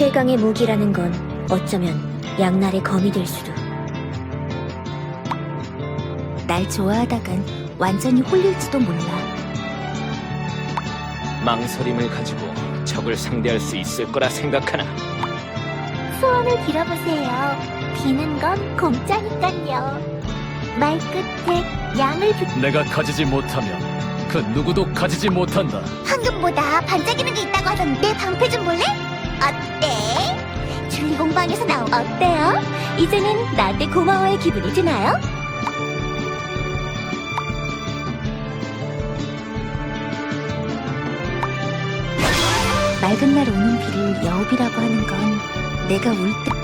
최강의 무기라는 건 어쩌면 양날의 검이 될 수도. 날 좋아하다간 완전히 홀릴지도 몰라. 망설임을 가지고 적을 상대할 수 있을 거라 생각하나? 소원을 빌어보세요. 비는 건 공짜니깐요. 말 끝에 양을 붓 내가 가지지 못하면 그 누구도 가지지 못한다. 황금보다 반짝이는 게 있다고 하던데 방패 좀 볼래? 어때? 줄리 공방에서 나온 어때요? 이제는 나한테 고마워할 기분이 드나요? 맑은 날 오는 비를 여우비라고 하는 건 내가 울 때